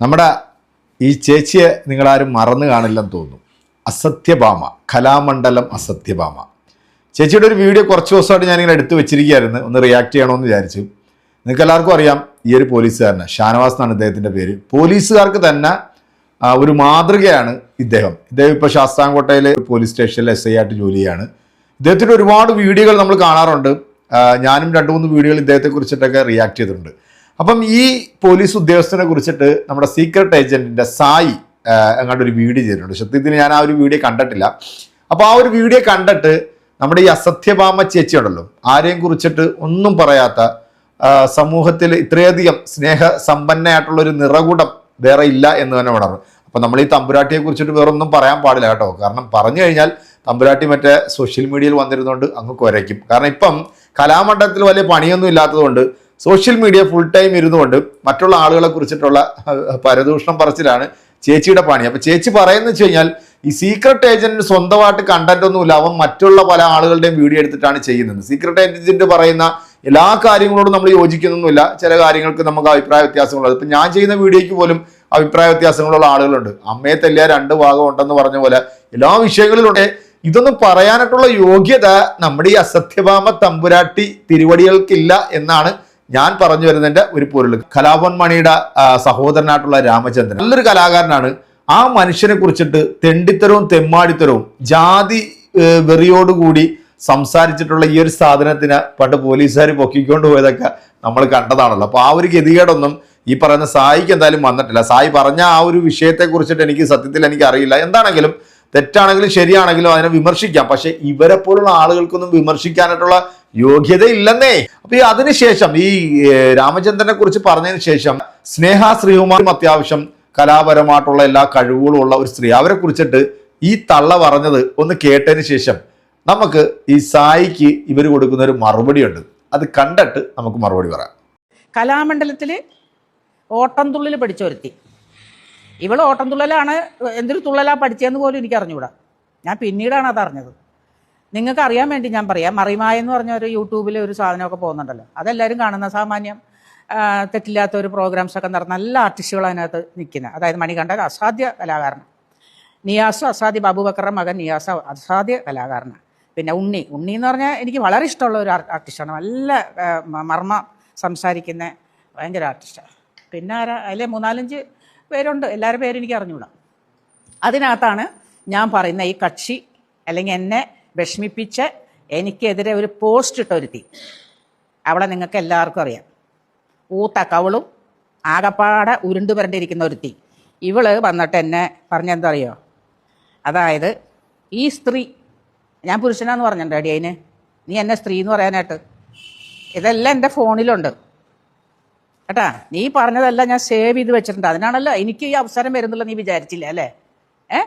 നമ്മുടെ ഈ ചേച്ചിയെ നിങ്ങളാരും മറന്നു കാണില്ലെന്ന് തോന്നുന്നു. അസത്യഭാമ കലാമണ്ഡലം അസത്യഭാമ. ചേച്ചിയുടെ ഒരു വീഡിയോ കുറച്ച് ദിവസമായിട്ട് ഞാനിങ്ങനെ എടുത്തു വെച്ചിരിക്കുകയായിരുന്നു. ഒന്ന് റിയാക്ട് ചെയ്യണമെന്ന് വിചാരിച്ചു. നിങ്ങൾക്ക് എല്ലാവർക്കും അറിയാം ഈ ഒരു പോലീസുകാരന് ഷാനവാസ് എന്നാണ് ഇദ്ദേഹത്തിന്റെ പേര്. പോലീസുകാർക്ക് തന്നെ ഒരു മാതൃകയാണ് ഇദ്ദേഹം. ഇദ്ദേഹം ഇപ്പോൾ ശാസ്താംകോട്ടയിലെ പോലീസ് സ്റ്റേഷനിൽ എസ് ഐ ആയിട്ട് ജോലി ചെയ്യാണ്. ഇദ്ദേഹത്തിന്റെ ഒരുപാട് വീഡിയോകൾ നമ്മൾ കാണാറുണ്ട്. ഞാനും രണ്ട് മൂന്ന് വീഡിയോകൾ ഇദ്ദേഹത്തെ കുറിച്ചിട്ടൊക്കെ റിയാക്ട് ചെയ്തിട്ടുണ്ട്. അപ്പം ഈ പോലീസ് ഉദ്യോഗസ്ഥനെ കുറിച്ചിട്ട് നമ്മുടെ സീക്രട്ട് ഏജന്റിന്റെ സായി അങ്ങോട്ട് ഒരു വീഡിയോ ചെയ്തിട്ടുണ്ട്. സത്യത്തിൽ ഞാൻ ആ ഒരു വീഡിയോ കണ്ടിട്ടില്ല. അപ്പോൾ ആ ഒരു വീഡിയോ കണ്ടിട്ട് നമ്മുടെ ഈ അസത്യഭാമ ചേച്ചി ഉണ്ടല്ലോ ആരെയും കുറിച്ചിട്ട് ഒന്നും പറയാത്ത സമൂഹത്തിൽ ഇത്രയധികം സ്നേഹ സമ്പന്നയായിട്ടുള്ള ഒരു നിറകുടം വേറെ ഇല്ല എന്ന് തന്നെ ഉണർന്നു. അപ്പൊ നമ്മൾ ഈ തമ്പുരാട്ടിയെ കുറിച്ചിട്ട് വേറെ ഒന്നും പറയാൻ പാടില്ല കേട്ടോ. കാരണം പറഞ്ഞു കഴിഞ്ഞാൽ തമ്പുരാട്ടി മറ്റേ സോഷ്യൽ മീഡിയയിൽ വന്നിരുന്നുകൊണ്ട് അങ്ങ് കുരയ്ക്കും. കാരണം ഇപ്പം കലാമണ്ഡലത്തിൽ വലിയ പണിയൊന്നും ഇല്ലാത്തതുകൊണ്ട് സോഷ്യൽ മീഡിയ ഫുൾ ടൈം ഇരുന്നുകൊണ്ട് മറ്റുള്ള ആളുകളെ കുറിച്ചിട്ടുള്ള പരദൂഷണം പറച്ചിലാണ് ചേച്ചിയുടെ പണി. അപ്പൊ ചേച്ചി പറയുന്നത് വെച്ച് കഴിഞ്ഞാൽ ഈ സീക്രട്ട് ഏജന്റിന് സ്വന്തമായിട്ട് കണ്ടന്റ് ഒന്നുമില്ല. അവൻ മറ്റുള്ള പല ആളുകളുടെയും വീഡിയോ എടുത്തിട്ടാണ് ചെയ്യുന്നത്. സീക്രട്ട് ഏജന്റ് പറയുന്ന എല്ലാ കാര്യങ്ങളോടും നമ്മൾ യോജിക്കുന്നൊന്നുമില്ല. ചില കാര്യങ്ങൾക്ക് നമുക്ക് അഭിപ്രായ വ്യത്യാസങ്ങളുള്ളത് ഇപ്പം ഞാൻ ചെയ്യുന്ന വീഡിയോയ്ക്ക് പോലും അഭിപ്രായ വ്യത്യാസങ്ങളുള്ള ആളുകളുണ്ട്. അമ്മയെ തല്ലിയ രണ്ട് ഭാഗം ഉണ്ടെന്ന് പറഞ്ഞ പോലെ എല്ലാ വിഷയങ്ങളിലുണ്ട്. ഇതൊന്നും പറയാനായിട്ടുള്ള യോഗ്യത നമ്മുടെ ഈ അസത്യഭാമ തമ്പുരാട്ടി തിരുവടികൾക്കില്ല എന്നാണ് ഞാൻ പറഞ്ഞു വരുന്നതിന്റെ ഒരു പൊരുൾ. കലാഭവൻ മണിയുടെ സഹോദരനായിട്ടുള്ള രാമചന്ദ്രൻ. നല്ലൊരു കലാകാരനാണ്. ആ മനുഷ്യനെ കുറിച്ചിട്ട് തെണ്ടിത്തരവും തെമ്മാടിത്തരവും ജാതി വെറിയോടുകൂടി സംസാരിച്ചിട്ടുള്ള ഈ ഒരു സാധനത്തിന് പണ്ട് പോലീസുകാർ പൊക്കിക്കൊണ്ട് പോയതൊക്കെ നമ്മൾ കണ്ടതാണല്ലോ. അപ്പോൾ ആ ഒരു ഗതികേടൊന്നും ഈ പറയുന്ന സായിക്ക് എന്തായാലും വന്നിട്ടില്ല. സായി പറഞ്ഞ ആ ഒരു വിഷയത്തെ കുറിച്ചിട്ട് എനിക്ക് സത്യത്തിൽ എനിക്ക് അറിയില്ല. എന്താണെങ്കിലും തെറ്റാണെങ്കിലും ശരിയാണെങ്കിലും അതിനെ വിമർശിക്കാം. പക്ഷേ ഇവരെ പോലുള്ള ആളുകൾക്കൊന്നും വിമർശിക്കാനായിട്ടുള്ള യോഗ്യത ഇല്ലെന്നേ അപ്പൊ അതിനുശേഷം ഈ രാമചന്ദ്രനെ കുറിച്ച് പറഞ്ഞതിന് ശേഷം സ്നേഹ ശ്രീകുമാറും അത്യാവശ്യം കലാപരമായിട്ടുള്ള എല്ലാ കഴിവുകളും ഉള്ള ഒരു സ്ത്രീ. അവരെ കുറിച്ചിട്ട് ഈ തള്ള പറഞ്ഞത് ഒന്ന് കേട്ടതിന് ശേഷം നമുക്ക് ഈ സായിക്ക് ഇവർ കൊടുക്കുന്ന ഒരു മറുപടി ഉണ്ട് അത് കണ്ടിട്ട് നമുക്ക് മറുപടി പറയാം. കലാമണ്ഡലത്തിൽ ഓട്ടംതുള്ളിൽ പഠിച്ച ഒരുത്തി ഇവൾ ഓട്ടംതുള്ളലാണ് എന്തൊരു തുള്ളലാ പഠിച്ചതെന്ന് പോലും എനിക്ക് അറിഞ്ഞുകൂടാ ഞാൻ പിന്നീടാണ് അത് അറിഞ്ഞത് നിങ്ങൾക്ക് അറിയാൻ വേണ്ടി ഞാൻ പറയാം. മറിമായ എന്ന് പറഞ്ഞ ഒരു യൂട്യൂബിൽ ഒരു സാധനമൊക്കെ പോകുന്നുണ്ടല്ലോ. അതെല്ലാവരും കാണുന്ന സാമാന്യം തെറ്റില്ലാത്ത ഒരു പ്രോഗ്രാംസൊക്കെ നടന്ന നല്ല ആർട്ടിസ്റ്റുകൾ അതിനകത്ത് നിൽക്കുന്നത് അതായത് മണികണ്ഠൻ അസാധ്യ കലാകാരൻ നിയാസ് അസാദി ബാബുബക്കറ മകൻ നിയാസ് അസാധ്യ കലാകാരനാണ്. പിന്നെ ഉണ്ണി. ഉണ്ണി എന്ന് പറഞ്ഞാൽ എനിക്ക് വളരെ ഇഷ്ടമുള്ള ഒരു ആർട്ടിസ്റ്റാണ് നല്ല മർമ്മ സംസാരിക്കുന്ന ഭയങ്കര ആർട്ടിസ്റ്റാണ് പിന്നെ ആരാ? അതിലെ മൂന്നാലഞ്ച് പേരുണ്ട്. എല്ലാവരുടെ പേരും എനിക്ക് അറിഞ്ഞൂടാ. അതിനകത്താണ് ഞാൻ പറയുന്ന ഈ കക്ഷി അല്ലെങ്കിൽ എന്നെ വിഷമിപ്പിച്ച് എനിക്കെതിരെ ഒരു പോസ്റ്റ് ഇട്ടൊരുത്തി അവളെ നിങ്ങൾക്ക് എല്ലാവർക്കും അറിയാം. ഊത്ത കവളും ആകപ്പാടെ ഉരുണ്ടു വരണ്ടിരിക്കുന്ന ഒരുത്തി. ഇവൾ വന്നിട്ട് എന്നെ പറഞ്ഞെന്താ അറിയോ അതായത് ഈ സ്ത്രീ ഞാൻ പുരുഷനാന്ന് പറഞ്ഞിട്ടുണ്ട് അടി അതിന് നീ എന്നെ സ്ത്രീ എന്ന് പറയാനായിട്ട്. ഇതെല്ലാം എന്റെ ഫോണിലുണ്ട്. കേട്ടാ നീ പറഞ്ഞതെല്ലാം ഞാൻ സേവ് ചെയ്ത് വെച്ചിട്ടുണ്ട്. അതിനാണല്ലോ എനിക്ക് ഈ അവസരം വരുന്നുള്ള നീ വിചാരിച്ചില്ല അല്ലേ? ഏ?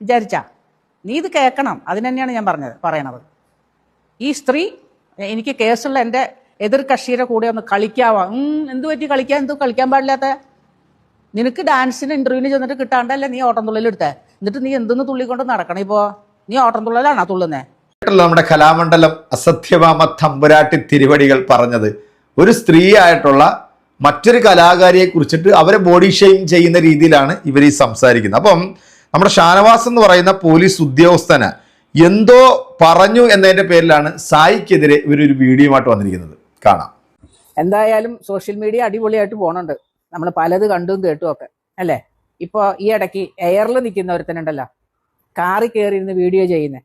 വിചാരിച്ചാ? നീ ഇത് കേൾക്കണം. അതിന് തന്നെയാണ് ഞാൻ പറഞ്ഞത് പറയണത്. ഈ സ്ത്രീ എനിക്ക് കേസുള്ള എന്റെ എതിർ കക്ഷിയുടെ കൂടെ ഒന്ന് കളിക്കാവോ? എന്ത് പറ്റി കളിക്കാൻ? എന്ത് കളിക്കാൻ പാടില്ലാത്ത? നിനക്ക് ഡാൻസിന് ഇന്റർവ്യൂവിന് ചെന്നിട്ട് കിട്ടാണ്ടല്ലേ നീ ഓട്ടം തുള്ളൽ എടുത്തേ എന്നിട്ട് നീ എന്തെന്ന് തുള്ളിക്കൊണ്ട് നടക്കണം ഇപ്പോ? നീ ഓട്ടം തുള്ളലാണോ തുള്ളുന്നേ? നമ്മുടെ കലാമണ്ഡലം അസത്യഭാമ തമ്പുരാട്ടി തിരുവടികൾ പറഞ്ഞത് ഒരു സ്ത്രീ ആയിട്ടുള്ള മറ്റൊരു കലാകാരിയെ കുറിച്ചിട്ട് അവരെ ബോഡി ഷെയിം ചെയ്യുന്ന രീതിയിലാണ് ഇവർ ഈ സംസാരിക്കുന്നത്. അപ്പം നമ്മുടെ ഷാനവാസ് എന്ന് പറയുന്ന പോലീസ് ഉദ്യോഗസ്ഥന് എന്തോ പറഞ്ഞു എന്നതിന്റെ പേരിലാണ് സായിക്കെതിരെ ഇവരൊരു വീഡിയോയുമായിട്ട് വന്നിരിക്കുന്നത്. കാണാം. എന്തായാലും സോഷ്യൽ മീഡിയ അടിപൊളിയായിട്ട് പോണുണ്ട്. നമ്മൾ പലത് കണ്ടും കേട്ടും ഒക്കെ അല്ലേ? ഇപ്പോൾ ഈ ഇടയ്ക്ക് എയറിൽ നിൽക്കുന്ന ഒരുത്തനുണ്ടല്ലോ. കാറി കയറി ഇരുന്ന് വീഡിയോ ചെയ്യുന്നത്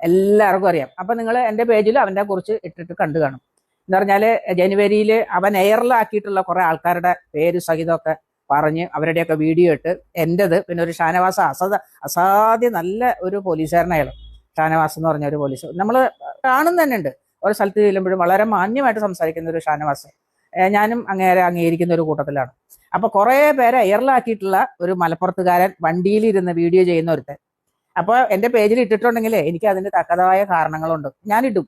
എല്ലാവർക്കും അറിയാം. അപ്പം നിങ്ങൾ എന്റെ പേജിൽ അവന്റെ കുറിച്ച് ഇട്ടിട്ട് കണ്ടു കാണും. എന്ന് പറഞ്ഞാൽ ജനുവരിയിൽ അവൻ എയറിലാക്കിയിട്ടുള്ള കുറേ ആൾക്കാരുടെ പേര് സഹിതമൊക്കെ പറഞ്ഞ് അവരുടെയൊക്കെ വീഡിയോ ഇട്ട് എന്റെത് പിന്നെ ഒരു ഷാനവാസ അസദ അസാധ്യ നല്ല ഒരു പോലീസുകാരനായാലും ഷാനവാസ് എന്ന് പറഞ്ഞ ഒരു പോലീസ്. നമ്മൾ കാണുന്ന തന്നെ ഉണ്ട് ഓരോ സ്ഥലത്ത് ചെല്ലുമ്പോഴും വളരെ മാന്യമായിട്ട് സംസാരിക്കുന്ന ഒരു ഷാനവാസ്. ഞാനും അങ്ങേരെ അംഗീകരിക്കുന്ന ഒരു കൂട്ടത്തിലാണ്. അപ്പൊ കുറെ പേരെ എയറിലാക്കിയിട്ടുള്ള ഒരു മലപ്പുറത്തുകാരൻ വണ്ടിയിൽ ഇരുന്ന് വീഡിയോ ചെയ്യുന്ന ഒരുത്തൻ. അപ്പോൾ എന്റെ പേജിൽ ഇട്ടിട്ടുണ്ടെങ്കിൽ എനിക്ക് അതിന് തക്കതായ കാരണങ്ങളുണ്ട്. ഞാൻ ഇടും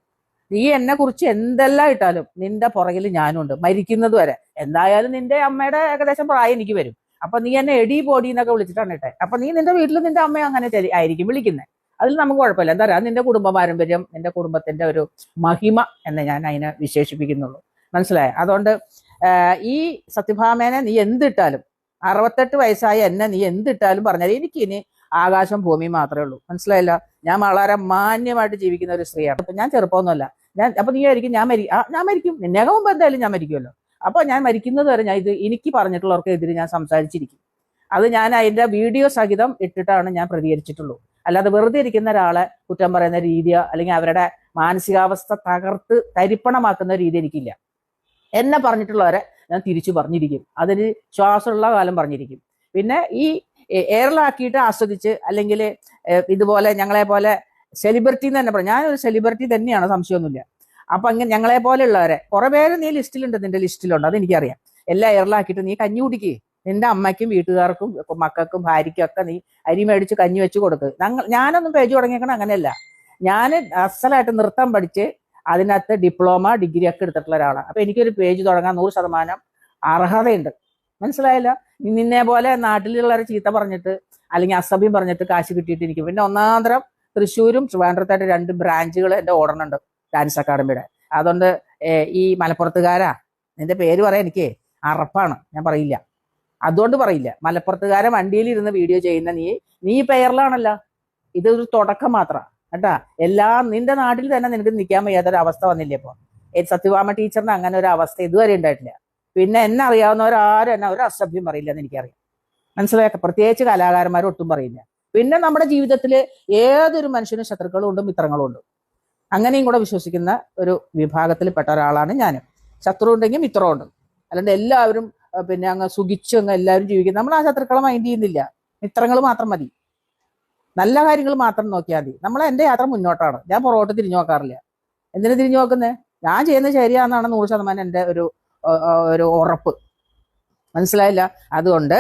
നീ എന്നെ കുറിച്ച് എന്തെല്ലാം ഇട്ടാലും നിന്റെ പുറകിൽ ഞാനുണ്ട്. മരിക്കുന്നത് വരെ. എന്തായാലും നിന്റെ അമ്മയുടെ ഏകദേശം പ്രായം എനിക്ക് വരും. അപ്പൊ നീ എന്നെ എടി ബോഡി എന്നൊക്കെ വിളിച്ചിട്ടാണ് ഇട്ടെ. അപ്പൊ നീ നിന്റെ വീട്ടിൽ നിന്റെ അമ്മ അങ്ങനെ ആയിരിക്കും വിളിക്കുന്നത് അതിൽ നമുക്ക് കുഴപ്പമില്ല. എന്താ പറയുക? നിന്റെ കുടുംബ പാരമ്പര്യം നിന്റെ കുടുംബത്തിന്റെ ഒരു മഹിമ എന്ന് ഞാൻ അതിനെ വിശേഷിപ്പിക്കുന്നുള്ളൂ. മനസ്സിലായേ? അതുകൊണ്ട് ഈ സത്യഭാമേനെ നീ എന്തിട്ടാലും അറുപത്തെട്ട് വയസ്സായ എന്നെ നീ എന്തിട്ടാലും പറഞ്ഞാൽ എനിക്ക് ഇനി ആകാശം ഭൂമി മാത്രമേ ഉള്ളൂ. മനസ്സിലായില്ല? ഞാൻ വളരെ മാന്യമായിട്ട് ജീവിക്കുന്ന ഒരു സ്ത്രീയാണ്. അപ്പൊ ഞാൻ ചെറുപ്പമൊന്നുമല്ല. ഞാൻ അപ്പൊ നീ ആയിരിക്കും ഞാൻ മരി ഞാൻ മരിക്കും. നിന്നേക്ക് മുമ്പ് എന്തായാലും ഞാൻ മരിക്കുമല്ലോ. അപ്പൊ ഞാൻ മരിക്കുന്നത് വരെ ഞാൻ ഇത് എനിക്ക് പറഞ്ഞിട്ടുള്ളവർക്ക് എതിരെ ഞാൻ സംസാരിച്ചിരിക്കും. അത് ഞാൻ അതിന്റെ വീഡിയോ സഹിതം ഇട്ടിട്ടാണ് ഞാൻ പ്രതികരിച്ചിട്ടുള്ളൂ. അല്ലാതെ വെറുതെ ഇരിക്കുന്ന ഒരാളെ കുറ്റം പറയുന്ന രീതിയോ അല്ലെങ്കിൽ അവരുടെ മാനസികാവസ്ഥ തകർത്ത് തരിപ്പണമാക്കുന്ന രീതി എനിക്കില്ല. എന്നെ പറഞ്ഞിട്ടുള്ളവരെ ഞാൻ തിരിച്ചു പറഞ്ഞിരിക്കും. അതിന് ശ്വാസമുള്ള കാലം പറഞ്ഞിരിക്കും. പിന്നെ ഈ എയറിലാക്കിയിട്ട് ആസ്വദിച്ച് അല്ലെങ്കിൽ ഇതുപോലെ ഞങ്ങളെ പോലെ സെലിബ്രിറ്റി എന്ന് തന്നെ പറഞ്ഞു ഞാനൊരു സെലിബ്രിറ്റി തന്നെയാണ് സംശയമൊന്നുമില്ല. അപ്പൊ അങ്ങനെ ഞങ്ങളെ പോലെയുള്ളവരെ കുറെ പേര് നീ ലിസ്റ്റിലുണ്ട് നിന്റെ ലിസ്റ്റിലുണ്ട് അത് എനിക്കറിയാം എല്ലാം എയറിലാക്കിയിട്ട് നീ കഞ്ഞി കുടിക്കേ. നിന്റെ അമ്മയ്ക്കും വീട്ടുകാർക്കും മക്കൾക്കും ഭാര്യയ്ക്കും ഒക്കെ നീ അരി മേടിച്ച് കഞ്ഞി വെച്ച് കൊടുക്ക്. ഞങ്ങൾ ഞാനൊന്നും പേജ് തുടങ്ങിയേക്കണം അങ്ങനെയല്ല. ഞാൻ അസലായിട്ട് നൃത്തം പഠിച്ച് അതിനകത്ത് ഡിപ്ലോമ ഡിഗ്രി ഒക്കെ എടുത്തിട്ടുള്ള ഒരാളാണ്. അപ്പൊ എനിക്കൊരു പേജ് തുടങ്ങാൻ നൂറ് ശതമാനം അർഹതയുണ്ട്. മനസ്സിലായില്ല? നിന്നെ പോലെ നാട്ടിലുള്ളവരെ ചീത്ത പറഞ്ഞിട്ട് അല്ലെങ്കിൽ അസഭ്യം പറഞ്ഞിട്ട് കാശ് കിട്ടിയിട്ട് എനിക്ക് പിന്നെ ഒന്നാന്തരം തൃശ്ശൂരും ട്രിവാൻഡ്രത്തായിട്ട് രണ്ട് ബ്രാഞ്ചുകൾ എന്റെ ഓടണുണ്ട് ഡാൻസ് അക്കാഡമിയുടെ അതുകൊണ്ട് ഈ മലപ്പുറത്തുകാരാ നിന്റെ പേര് പറയാൻ എനിക്ക് അറപ്പാണ് ഞാൻ പറയില്ല. അതുകൊണ്ട് പറയില്ല. മലപ്പുറത്തുകാരൻ വണ്ടിയിൽ ഇരുന്ന് വീഡിയോ ചെയ്യുന്ന നീ നീ പേരിലാണല്ലോ ഇതൊരു തുടക്കം മാത്രം കേട്ടാ? എല്ലാ നിന്റെ നാട്ടിൽ തന്നെ നിനക്ക് നിൽക്കാൻ വയ്യാത്തൊരു അവസ്ഥ വന്നില്ലേ ഇപ്പൊ? ഏ, സത്യഭാമ ടീച്ചറിന് അങ്ങനെ ഒരു അവസ്ഥ ഇതുവരെ ഉണ്ടായിട്ടില്ല. പിന്നെ എന്നെ അറിയാവുന്നവരാരും എന്നെ ഒരു അസഭ്യം പറയില്ല എന്ന് എനിക്കറിയാം. മനസ്സിലാക്കാം പ്രത്യേകിച്ച് കലാകാരന്മാരും ഒട്ടും പറയില്ല. പിന്നെ നമ്മുടെ ജീവിതത്തിൽ ഏതൊരു മനുഷ്യനും ശത്രുക്കളും ഉണ്ട് മിത്രങ്ങളും ഉണ്ട് അങ്ങനെയും കൂടെ വിശ്വസിക്കുന്ന ഒരു വിഭാഗത്തിൽപ്പെട്ട ഒരാളാണ് ഞാൻ ശത്രു ഉണ്ടെങ്കിൽ മിത്രമുണ്ട് അല്ലാണ്ട് എല്ലാവരും പിന്നെ അങ്ങ് സുഖിച്ചു അങ്ങ് എല്ലാവരും ജീവിക്കും നമ്മൾ ആ ശത്രുക്കളെ മൈൻഡ് ചെയ്യുന്നില്ല. മിത്രങ്ങൾ മാത്രം മതി. നല്ല കാര്യങ്ങൾ മാത്രം നോക്കിയാൽ മതി. നമ്മൾ എന്റെ യാത്ര മുന്നോട്ടാണ്. ഞാൻ പുറകോട്ട് തിരിഞ്ഞു നോക്കാറില്ല. എന്തിനു തിരിഞ്ഞു നോക്കുന്നത് ഞാൻ ചെയ്യുന്നത് ശരിയാണെന്നാണ് നൂറ് ശതമാനം എന്റെ ഒരു ഒരു ഉറപ്പ്. മനസ്സിലായില്ല? അതുകൊണ്ട്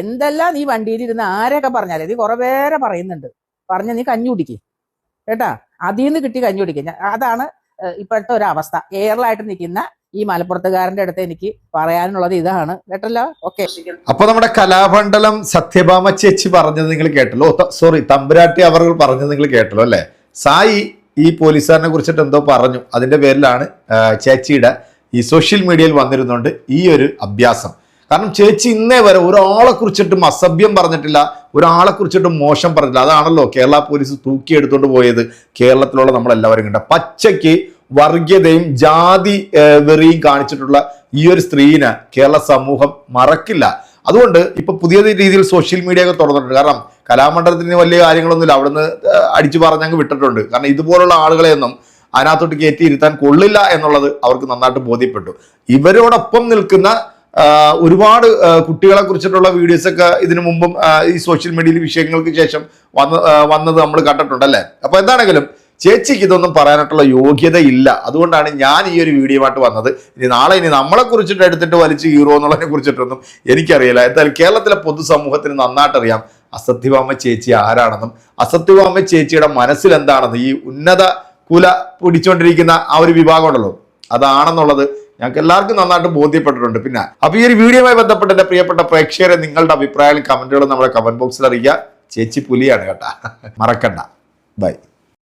എന്തെല്ലാം നീ വണ്ടിയിലിരുന്ന് ആരൊക്കെ പറഞ്ഞാലേ? നീ കുറെ പേരെ പറയുന്നുണ്ട്. പറഞ്ഞ നീ കഞ്ഞി കേട്ടാ? അതിൽ നിന്ന് കിട്ടി കഞ്ഞി അതാണ് ഇപ്പോഴത്തെ ഒരു അവസ്ഥ. എയറിലായിട്ട് നിൽക്കുന്ന ഈ മലപ്പുറത്തുകാരന്റെ അടുത്ത് എനിക്ക് പറയാനുള്ളത് ഇതാണ്. കേട്ടല്ലോ? ഓക്കെ. അപ്പൊ നമ്മുടെ കലാമണ്ഡലം സത്യഭാമ ചേച്ചി പറഞ്ഞത് നിങ്ങൾ കേട്ടല്ലോ. സോറി തമ്പുരാട്ടി അവർ പറഞ്ഞത് നിങ്ങൾ കേട്ടല്ലോ അല്ലെ? സായി ഈ പോലീസുകാരനെ കുറിച്ചിട്ട് എന്തോ പറഞ്ഞു. അതിന്റെ പേരിലാണ് ചേച്ചിയുടെ ഈ സോഷ്യൽ മീഡിയയിൽ വന്നിരുന്നുകൊണ്ട് ഈ ഒരു അഭ്യാസം. കാരണം ചേച്ചി ഇന്നേ വരെ ഒരാളെ കുറിച്ചിട്ടും അസഭ്യം പറഞ്ഞിട്ടില്ല ഒരാളെ കുറിച്ചിട്ടും മോശം പറഞ്ഞില്ല അതാണല്ലോ കേരള പോലീസ് തൂക്കിയെടുത്തോണ്ട് പോയത് കേരളത്തിലുള്ള നമ്മളെല്ലാവരും കണ്ട പച്ചയ്ക്ക് വർഗീയതയും ജാതി വെറിയും കാണിച്ചിട്ടുള്ള ഈ ഒരു സ്ത്രീനെ കേരള സമൂഹം മറക്കില്ല. അതുകൊണ്ട് ഇപ്പൊ പുതിയ രീതിയിൽ സോഷ്യൽ മീഡിയ ഒക്കെ തുറന്നിട്ടുണ്ട്. കാരണം കലാമണ്ഡലത്തിന് വലിയ കാര്യങ്ങളൊന്നുമില്ല. അവിടുന്ന് അടിച്ചു പറഞ്ഞങ്ങ് വിട്ടിട്ടുണ്ട്. കാരണം ഇതുപോലുള്ള ആളുകളെയൊന്നും അതിനകത്തോട്ട് കയറ്റി ഇരുത്താൻ കൊള്ളില്ല എന്നുള്ളത് അവർക്ക് നന്നായിട്ട് ബോധ്യപ്പെട്ടു. ഇവരോടൊപ്പം നിൽക്കുന്ന ഒരുപാട് കുട്ടികളെ കുറിച്ചിട്ടുള്ള വീഡിയോസ് ഒക്കെ ഇതിനു മുമ്പും ഈ സോഷ്യൽ മീഡിയയിൽ വിഷയങ്ങൾക്ക് ശേഷം വന്ന് വന്നത് നമ്മൾ കണ്ടിട്ടുണ്ടല്ലേ അപ്പൊ എന്താണെങ്കിലും ചേച്ചിക്ക് ഇതൊന്നും പറയാനായിട്ടുള്ള യോഗ്യത ഇല്ല അതുകൊണ്ടാണ് ഞാൻ ഈ ഒരു വീഡിയോമായിട്ട് വന്നത്. ഇനി നാളെ ഇനി നമ്മളെ കുറിച്ചിട്ട് എടുത്തിട്ട് വലിച്ച് കീറോ എന്നുള്ളതിനെ കുറിച്ചിട്ടൊന്നും എനിക്കറിയില്ല. എന്തായാലും കേരളത്തിലെ പൊതുസമൂഹത്തിന് നന്നായിട്ടറിയാം അസത്യഭാമ ചേച്ചി ആരാണെന്നും അസത്യവാമ ചേച്ചിയുടെ മനസ്സിൽ എന്താണെന്ന് ഈ ഉന്നത കുല പിടിച്ചുകൊണ്ടിരിക്കുന്ന ആ ഒരു വിഭാഗം ഉണ്ടല്ലോ അതാണെന്നുള്ളത് ഞങ്ങൾക്ക് എല്ലാവർക്കും നന്നായിട്ട് ബോധ്യപ്പെട്ടിട്ടുണ്ട്. പിന്നെ അപ്പൊ ഈ ഒരു വീഡിയോയുമായി ബന്ധപ്പെട്ട് എന്റെ പ്രിയപ്പെട്ട പ്രേക്ഷകരെ നിങ്ങളുടെ അഭിപ്രായങ്ങളും കമന്റുകളും നമ്മുടെ കമന്റ് ബോക്സിൽ അറിയിക്കുക. ചേച്ചി പുലിയാണ് കേട്ടാ. മറക്കണ്ട. ബൈ